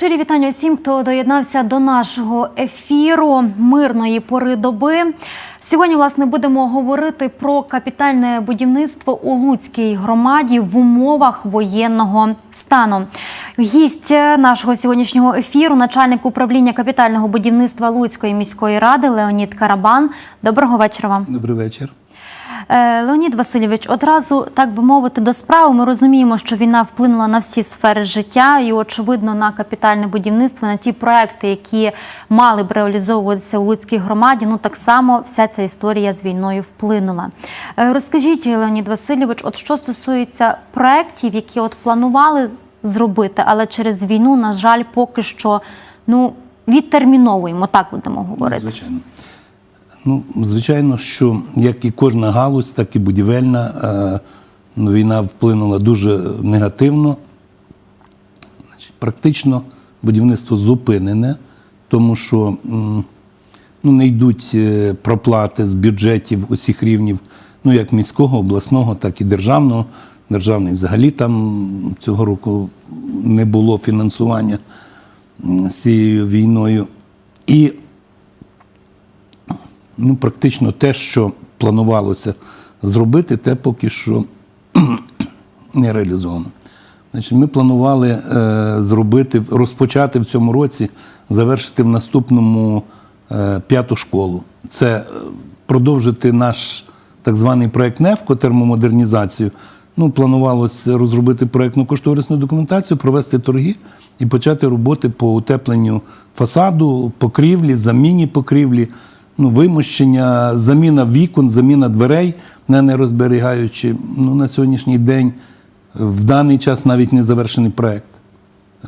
Щирі вітання всім, хто доєднався до нашого ефіру мирної пори доби. Сьогодні, власне, будемо говорити про капітальне будівництво у Луцькій громаді в умовах воєнного стану. Гість нашого сьогоднішнього ефіру, начальник управління капітального будівництва Луцької міської ради Леонід Карабан. Доброго вечора вам. Добрий вечір. Е, Леонід Васильович, одразу так би мовити до справи. Ми розуміємо, що війна вплинула на всі сфери життя, і очевидно на капітальне будівництво, на ті проекти, які мали б реалізовуватися у Луцькій громаді. Ну так само вся ця історія з війною вплинула. Е, Розкажіть, Леонід Васильович, от що стосується проєктів, які от планували зробити, але через війну, на жаль, поки що ну відтерміновуємо, так будемо говорити. Звичайно. Ну, звичайно, що як і кожна галузь, так і будівельна е, війна вплинула дуже негативно. Практично будівництво зупинене, тому що ну, не йдуть е, проплати з бюджетів усіх рівнів, ну як міського, обласного, так і державного. Державний взагалі там цього року не було фінансування з цією війною. І ну, практично те, що планувалося зробити, те поки що не реалізовано. Значить, ми планували е, зробити, розпочати в цьому році, завершити в наступному е, п'яту школу. Це е, продовжити наш так званий проект НЕФКО, термомодернізацію. Ну, планувалося розробити проектну кошторисну документацію, провести торги і почати роботи по утепленню фасаду, покрівлі, заміні покрівлі, ну, вимощення, заміна вікон, заміна дверей, не розберігаючи. Ну, на сьогоднішній день в даний час навіть не завершений проект.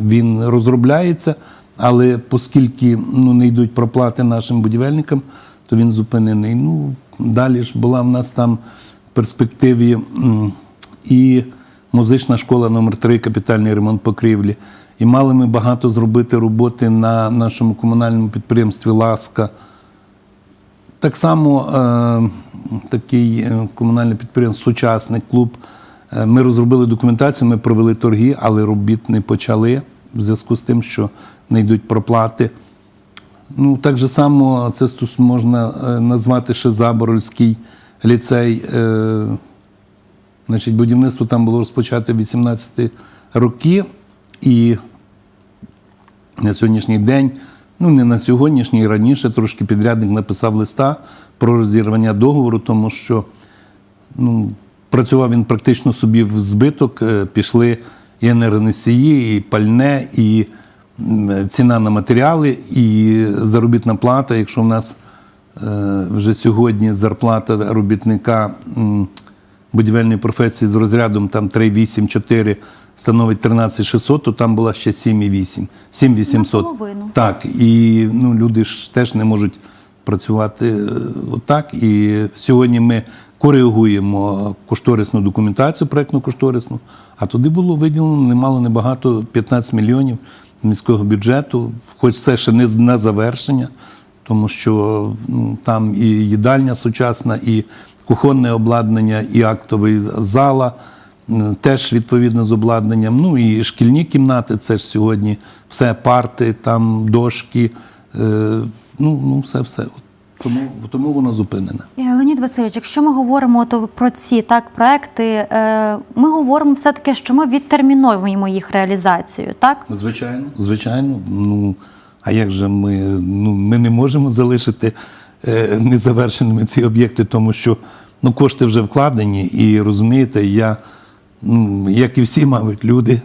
Він розробляється, але оскільки ну, не йдуть проплати нашим будівельникам, то він зупинений. Ну, далі ж була в нас там в перспективі і музична школа номер 3 капітальний ремонт покрівлі. І мали ми багато зробити роботи на нашому комунальному підприємстві Ласка. Так само е, такий е, комунальне підприємство Сучасний клуб. Е, Ми розробили документацію, ми провели торги, але робіт не почали в зв'язку з тим, що не йдуть проплати. Ну, так же само це можна назвати ще Заборольський ліцей. Значить, будівництво там було розпочате в 18 роки, і на сьогоднішній день, ну не на сьогоднішній, раніше трошки підрядник написав листа про розірвання договору, тому що ну, працював він практично собі в збиток, е, пішли і енергоносії, і пальне, і ціна на матеріали, і заробітна плата. Якщо в нас е, вже сьогодні зарплата робітника будівельної професії з розрядом там 3,8-4 становить 13,600, то там була ще 7,8, 7,800. Наполовину. Так, і ну, люди ж теж не можуть працювати е, отак. І сьогодні ми коригуємо кошторисну документацію, проєктну кошторисну, а туди було виділено немало небагато 15 мільйонів міського бюджету, хоч це ще не на завершення, тому що ну, там і їдальня сучасна, і кухонне обладнання, і актовий зала. Теж відповідно з обладнанням. Ну і шкільні кімнати, це ж сьогодні все парти, там дошки, е, ну, ну все, все. Тому, тому воно зупинене. Е, Леонід Васильович, якщо ми говоримо то про ці так проекти, е, ми говоримо все таки, що ми відтерміновуємо їх реалізацію, так? Звичайно, звичайно. Ну а як же ми? Ну ми не можемо залишити незавершеними ці об'єкти, тому що ну кошти вже вкладені, і розумієте, я, як і всі, мабуть, люди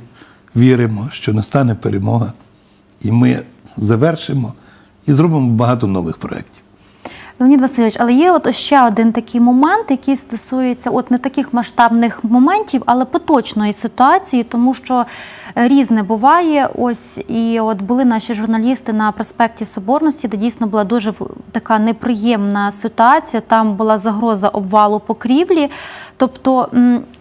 віримо, що настане перемога, і ми завершимо і зробимо багато нових проєктів. Леонід Васильович, але є от ще один такий момент, який стосується от не таких масштабних моментів, але поточної ситуації, тому що е, різне буває. Ось і от були наші журналісти на проспекті Соборності, де дійсно була дуже така неприємна ситуація. Там була загроза обвалу покрівлі. Тобто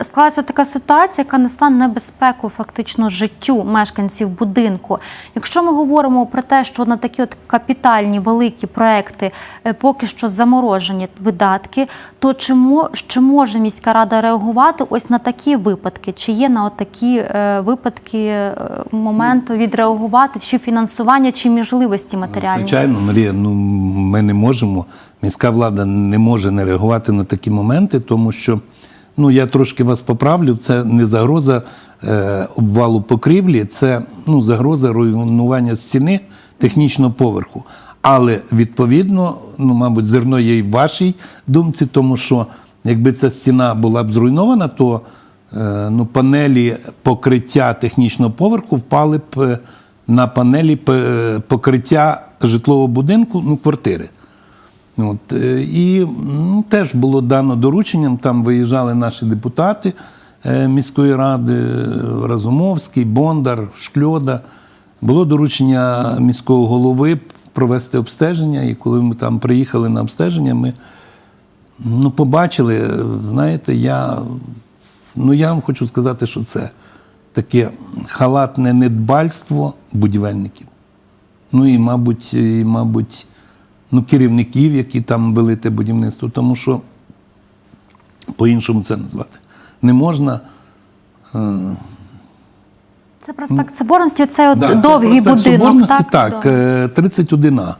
склалася така ситуація, яка несла небезпеку фактично життю мешканців будинку. Якщо ми говоримо про те, що на такі от капітальні великі проекти е, поки поки що заморожені видатки, то чи, чи може міська рада реагувати ось на такі випадки? Чи є на такі е, випадки е, моменту відреагувати, чи фінансування, чи можливості матеріальні? Звичайно, Марія, ну ми не можемо. Міська влада не може не реагувати на такі моменти, тому що ну я трошки вас поправлю. Це не загроза е, обвалу покрівлі, це ну загроза руйнування стіни технічного поверху. Але відповідно, ну мабуть, зерно є і в вашій думці, тому що якби ця стіна була б зруйнована, то е, ну, панелі покриття технічного поверху впали б е, на панелі покриття житлового будинку, ну, квартири. От, е, і ну, теж було дано дорученням, там виїжджали наші депутати е, міської ради, е, Разумовський, Бондар, Шкльода. Було доручення міського голови провести обстеження, і коли ми там приїхали на обстеження, ми ну, побачили, е, знаєте, я, ну, я вам хочу сказати, що це таке халатне недбальство будівельників. Ну і, мабуть, і, мабуть, ну, керівників, які там вели те будівництво, тому що по-іншому це назвати не можна. Це проспект Соборності, це от Да, це довгий проспект будинок. Соборності, так, так, Да. е, 31А.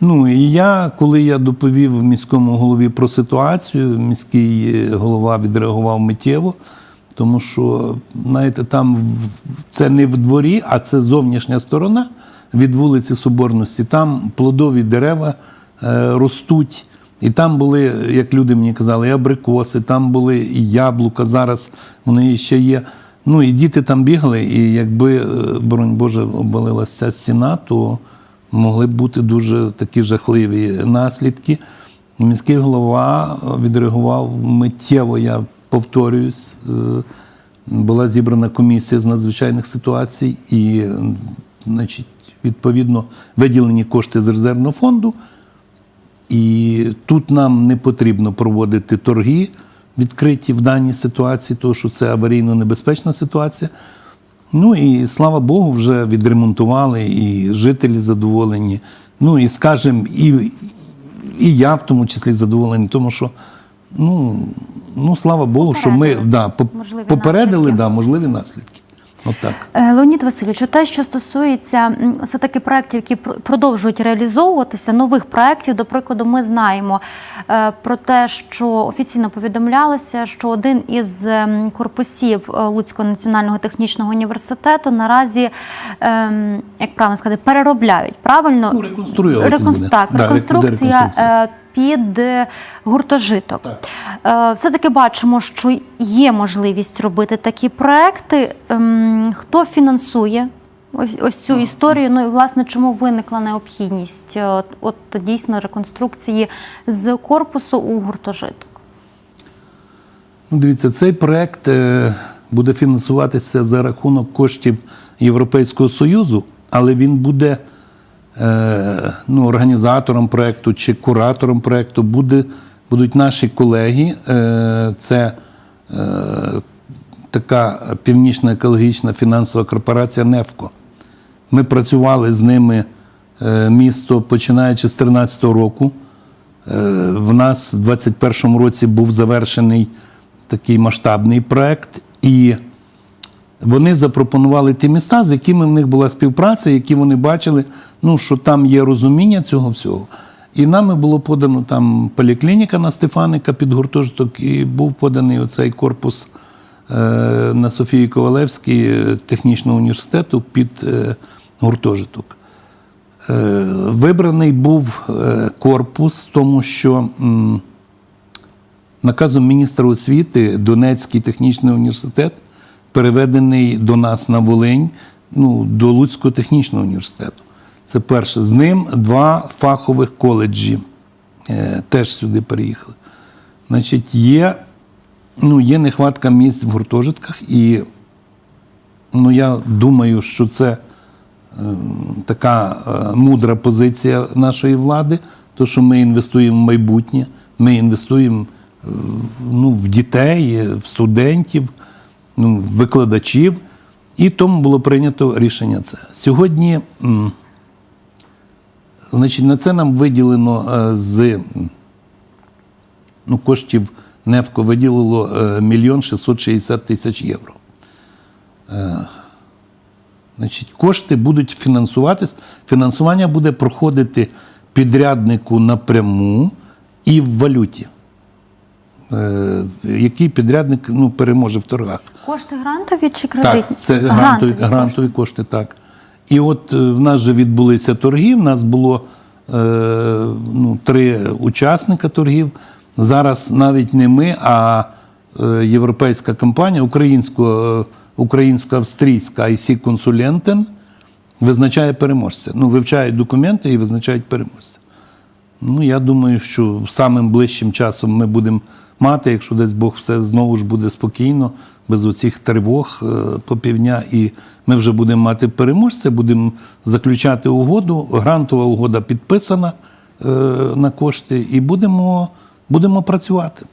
Ну і я, коли я доповів міському голові про ситуацію, міський е, голова відреагував миттєво, тому що, знаєте, там це не в дворі, а це зовнішня сторона від вулиці Соборності. Там плодові дерева е, ростуть. І там були, як люди мені казали, і абрикоси, там були і яблука. Зараз вони ще є. Ну і діти там бігали, і якби, е, боронь Боже, обвалилася ця стіна, то могли б бути дуже такі жахливі наслідки. Міський голова відреагував миттєво, я повторююсь. е, Була зібрана комісія з надзвичайних ситуацій, і, значить, відповідно, виділені кошти з резервного фонду. І тут нам не потрібно проводити торги відкриті в даній ситуації, тому що це аварійно небезпечна ситуація. Ну і слава Богу, вже відремонтували, і жителі задоволені. Ну і скажімо, і, і я в тому числі задоволений, тому що ну, ну слава Богу, що ми Попередили да, попередили наслідки. да, можливі наслідки. От так. Е, Леонід Васильович, те, що стосується все-таки проєктів, які продовжують реалізовуватися, нових проєктів, до прикладу, ми знаємо е, про те, що офіційно повідомлялося, що один із ем, корпусів е, Луцького національного технічного університету наразі, ем, як правильно сказати, переробляють. Правильно? Ну, реконструюватись Реконс- Так, Да, реконструкція. Під е, гуртожиток. Е, Все-таки бачимо, що є можливість робити такі проекти. Ем, Хто фінансує ось, ось цю історію? Ну і власне, чому виникла необхідність е, от, от дійсно реконструкції з корпусу у гуртожиток? Ну, дивіться, цей проект буде фінансуватися за рахунок коштів Європейського Союзу, але він буде ну, організатором проекту чи куратором проекту буде, будуть наші колеги. Е, це е, така північна екологічна фінансова корпорація «Нефко». Ми працювали з ними е, місто починаючи з 2013 року. Е, В нас в 2021 році був завершений такий масштабний проект, і вони запропонували ті міста, з якими в них була співпраця, які вони бачили, ну, що там є розуміння цього всього. І нами було подано там поліклініка на Стефаника під гуртожиток, і був поданий оцей корпус е, на Софії Ковалевській е, технічного університету під е, гуртожиток. Е, Вибраний був е, корпус, тому що м, наказом міністра освіти Донецький технічний університет переведений до нас на Волинь, ну, до Луцького технічного університету. Це перше. З ним два фахових коледжі е, теж сюди переїхали. Значить, є, ну, є нехватка місць в гуртожитках, і ну, я думаю, що це така е, мудра позиція нашої влади, то що ми інвестуємо в майбутнє, ми інвестуємо е, ну, в дітей, е, в студентів, ну, викладачів. І тому було прийнято рішення це. Сьогодні Значить, на це нам виділено е, з ну, коштів НЕФКО виділило е, мільйон 660 тисяч євро. Е, Значить, кошти будуть фінансуватись. Фінансування буде проходити підряднику напряму і в валюті. Е, який підрядник ну, переможе в торгах. Кошти грантові чи кредитні? Так, це грантові, грантові, кошти, так. І от е, в нас вже відбулися торги. В нас було е, ну, три учасника торгів. Зараз навіть не ми, а е, європейська компанія, українсько, українсько-австрійська IC Консулентен визначає переможця. Ну, вивчають документи і визначають переможця. Ну, я думаю, що самим ближчим часом ми будемо мати, якщо десь Бог все знову ж буде спокійно, без оцих тривог е, по півдня, і ми вже будемо мати переможця, будемо заключати угоду. Грантова угода підписана е, на кошти, і будемо, будемо працювати.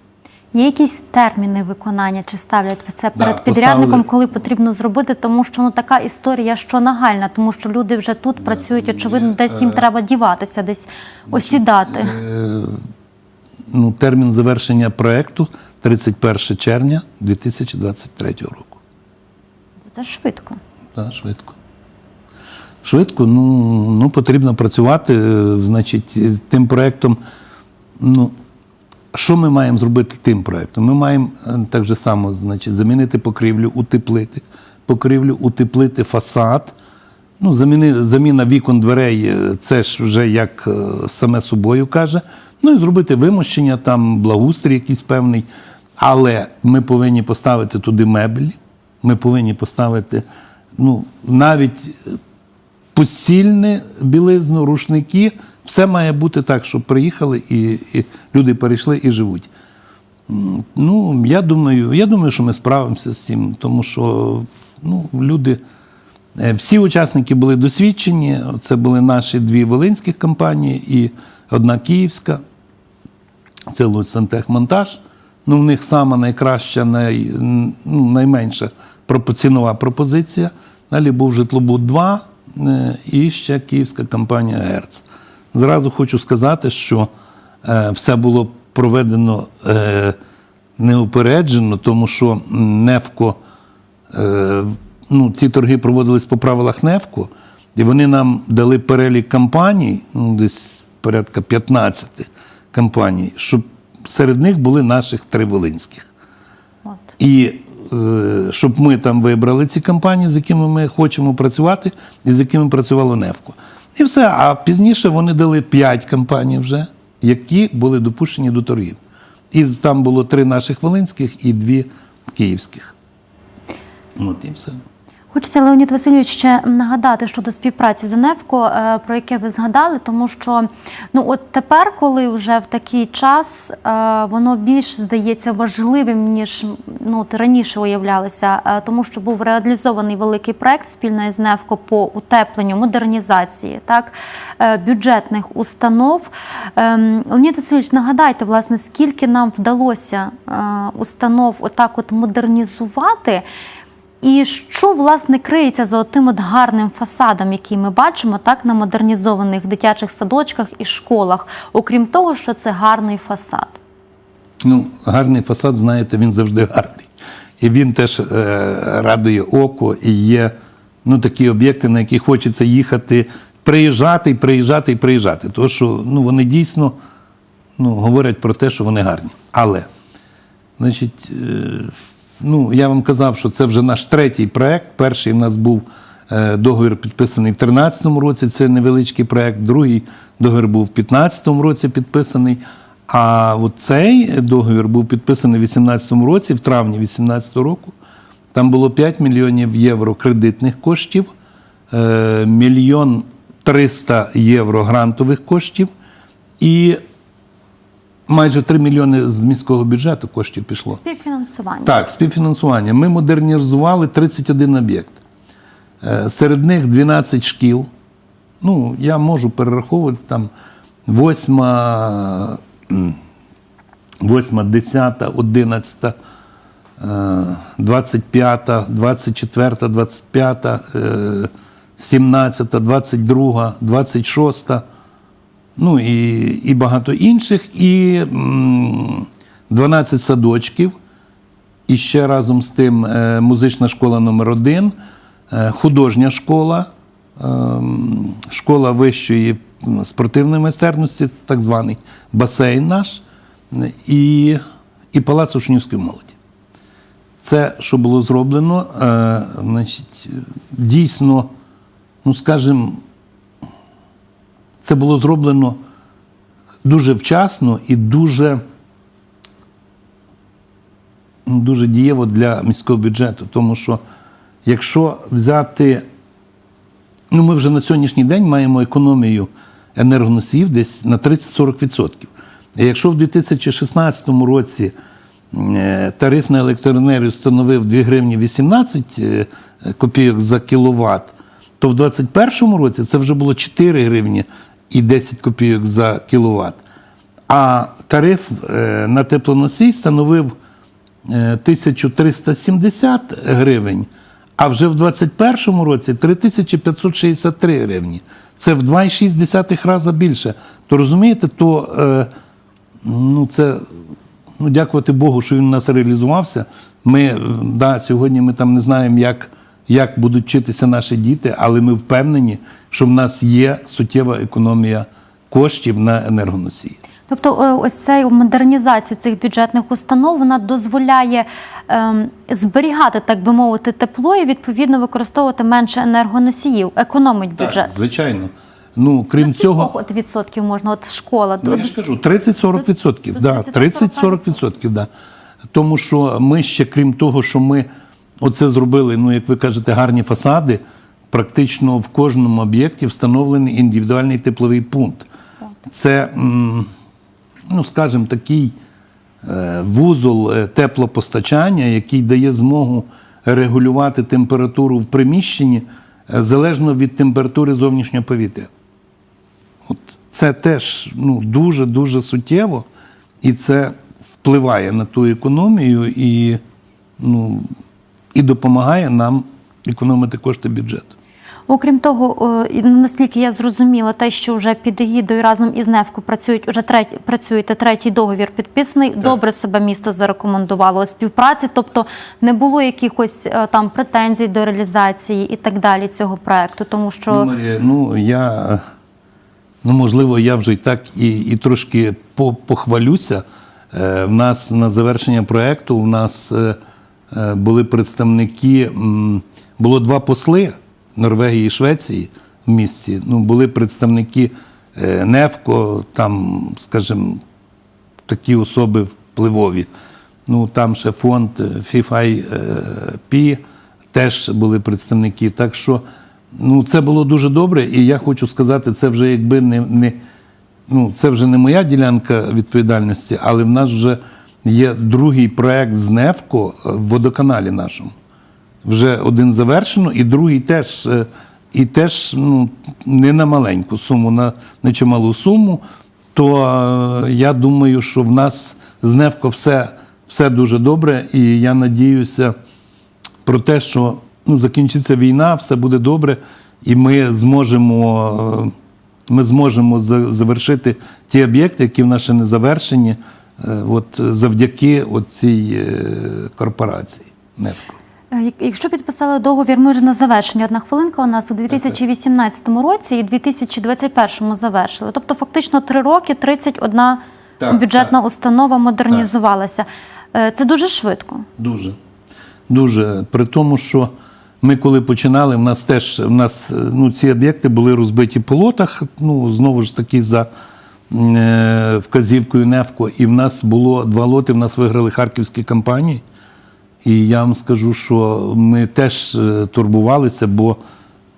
Є якісь терміни виконання, чи ставлять це перед Да, підрядником, поставили. коли потрібно зробити, тому що ну така історія, що нагальна, тому що люди вже тут працюють, очевидно, десь їм треба діватися, десь осідати. Ну, термін завершення проекту 31 червня 2023 року. Це швидко. Так, швидко. Швидко, ну, ну потрібно працювати. е, Значить, е, тим проєктом. Ну, що ми маємо зробити тим проєктом? Ми маємо е, так же само, значить, замінити покрівлю, утеплити покрівлю, утеплити фасад. Ну, заміни, заміна вікон дверей це ж вже як саме собою каже. Ну і зробити вимощення, там благоустрій якийсь певний. Але ми повинні поставити туди меблі, ми повинні поставити ну, навіть постільне, білизну, рушники. Все має бути так, щоб приїхали і, і люди перейшли і живуть. Ну, я думаю, я думаю, що ми справимося з цим, тому що ну, люди, е, всі учасники були досвідчені. Це були наші дві волинських компанії і одна київська. Це Луцентехмонтаж. Ну, в них сама найкраща, най, ну, найменша цінова пропозиція. Далі був житлобуд 2 е, і ще київська компанія Герц. Зразу хочу сказати, що е, все було проведено е, неупереджено, тому що Невко, ну, ці торги проводились по правилах Невко, і вони нам дали перелік компаній, ну, десь порядка 15 компаній, щоб серед них були наших три волинських. От. І е, щоб ми там вибрали ці компанії, з якими ми хочемо працювати, і з якими працювало Невко. І все. А пізніше вони дали 5 компаній вже, які були допущені до торгів. І там було три наших волинських і дві київських. От і все. Хочеться, Леонід Васильович, ще нагадати щодо співпраці з НЕФКО, е, про яке ви згадали, тому що ну от тепер, коли вже в такий час е, воно більш здається важливим, ніж ну раніше уявлялося, е, тому що був реалізований великий проект спільно з НЕФКО по утепленню, модернізації так бюджетних установ. Ем, Леонід Васильович, нагадайте, власне, скільки нам вдалося установ отак от модернізувати. І що власне криється за тим от гарним фасадом, який ми бачимо так на модернізованих дитячих садочках і школах, окрім того, що це гарний фасад. Ну, гарний фасад, знаєте, він завжди гарний. І він теж е, радує око, і є ну, такі об'єкти, на які хочеться їхати, приїжджати, і приїжджати і приїжджати. Тому що ну, вони дійсно ну, говорять про те, що вони гарні. Але, значить, е, ну, я вам казав, що це вже наш третій проект. Перший в нас був е, договір підписаний в 2013 році, це невеличкий проект. Другий договір був в 2015 році підписаний. А от цей договір був підписаний в 2018 році, в травні 2018 року. Там було 5 мільйонів євро кредитних коштів, е, мільйон 300 євро грантових коштів і майже 3 мільйони з міського бюджету коштів пішло. Співфінансування. Так, співфінансування. Ми модернізували 31 об'єкт. Е, Серед них 12 шкіл. Ну, я можу перераховувати там 8, 8 10, 11, е, 25, 24, 25, е, 17, 22, 26. Ну і, і багато інших, і 12 садочків. І ще разом з тим е, музична школа номер 1 е, художня школа, ем, школа вищої спортивної майстерності, так званий басейн наш, е, і, і палац учнівської молоді. Це, що було зроблено, е, значить, дійсно, ну скажімо, це було зроблено дуже вчасно і дуже, дуже дієво для міського бюджету. Тому що якщо взяти, ну ми вже на сьогоднішній день маємо економію енергоносіїв десь на 30-40%. І якщо в 2016 році е, тариф на електроенергію становив 2 гривні 18 е, копійок за кіловат, то в 2021 році це вже було 4 гривні і 10 копійок за кіловат. А тариф е, на теплоносій становив е, 1370 гривень, а вже в 2021 році 3563 гривні. Це в 2,6 рази більше. То розумієте, то е, ну, це ну, дякувати Богу, що він у нас реалізувався. Ми е, да, сьогодні ми там не знаємо, як, як будуть вчитися наші діти, але ми впевнені, що в нас є суттєва економія коштів на енергоносії. Тобто, е, ось ця модернізація цих бюджетних установ вона дозволяє ем, зберігати, так би мовити, тепло і відповідно використовувати менше енергоносіїв, економить бюджет. Так, звичайно. Ну, крім Скільки цього, от відсотків можна, от школа. Ну, я ж кажу, 30-40 відсотків. Да, 30-40 30-40 відсотків, да. Тому що ми ще, крім того, що ми оце зробили, ну, як ви кажете, гарні фасади, практично в кожному об'єкті встановлений індивідуальний тепловий пункт. Це, ну, скажімо, такий е, вузол е, теплопостачання, який дає змогу регулювати температуру в приміщенні е, залежно від температури зовнішнього повітря. От це теж ну, дуже дуже суттєво, і це впливає на ту економію і, ну, і допомагає нам економити кошти бюджету. Окрім того, наскільки я зрозуміла, те, що вже під егідою разом із НЕФКО працюють уже третій, працюєте, третій договір підписаний. Добре себе місто зарекомендувало у співпраці, тобто не було якихось е, там претензій до реалізації і так далі цього проекту, тому що Ну, Марія, ну я ну можливо, я вже і так і, і трошки по, похвалюся. Е, в нас на завершення проекту у нас е, були представники, було два посли Норвегії і Швеції в місті. Ну, були представники е, НЕФКО, там, скажімо, такі особи впливові. Ну, там ще фонд FIFI теж були представники. Так що ну, це було дуже добре, і я хочу сказати, це вже якби не, не, ну, це вже не моя ділянка відповідальності, але в нас вже є другий проект з НЕФКО в водоканалі нашому. Вже один завершено, і другий теж, е, і теж ну, не на маленьку суму, на, на чималу суму. То е, я думаю, що в нас з НЕФКО все, все дуже добре, і я надіюся про те, що ну, закінчиться війна, все буде добре, і ми зможемо, е, ми зможемо завершити ті об'єкти, які в нас ще не завершені, е, от, завдяки цій корпорації НЕФКО. Е, Якщо підписали договір, ми вже на завершення. Одна хвилинка у нас у 2018 році і 2021 завершили. Тобто, фактично три роки 31 Так, бюджетна так. установа модернізувалася. Е, Це дуже швидко. Дуже. Дуже. При тому, що ми коли починали, в нас теж в нас, е, ну, ці об'єкти були розбиті по лотах, ну, знову ж таки, за е, вказівкою НЕФКО. І в нас було два лоти, в нас виграли харківські компанії. І я вам скажу, що ми теж е, турбувалися, бо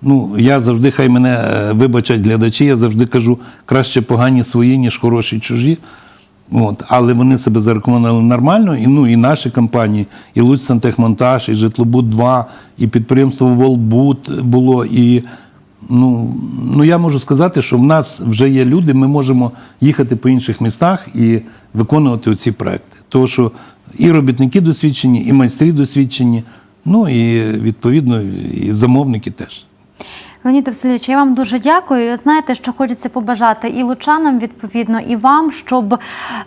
ну, я завжди, хай мене е, вибачать глядачі, я завжди кажу, краще погані свої, ніж хороші чужі. От, але вони себе зарекомендували нормально, і, ну, і наші компанії, і Луць Сантехмонтаж, і Житлобуд 2, і підприємство Волбуд було. І ну, ну, я можу сказати, що в нас вже є люди, ми можемо їхати по інших містах і виконувати ці проекти. Тому що і робітники досвідчені, і майстрі досвідчені, ну і відповідно і замовники теж. Леонід Васильович, я вам дуже дякую. Знаєте, що хочеться побажати і лучанам, відповідно, і вам, щоб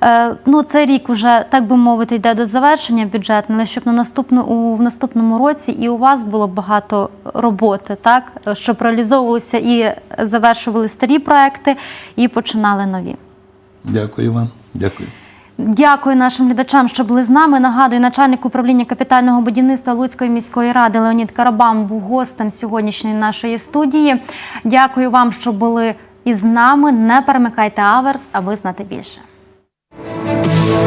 е, ну, цей рік вже, так би мовити, йде до завершення бюджетне, але щоб на наступну, у, в наступному році і у вас було багато роботи, так? щоб реалізовувалися і завершували старі проекти, і починали нові. Дякую вам. Дякую. Дякую нашим глядачам, що були з нами. Нагадую, начальник управління капітального будівництва Луцької міської ради Леонід Карабам був гостем сьогоднішньої нашої студії. Дякую вам, що були із нами. Не перемикайте аверс, аби знати більше.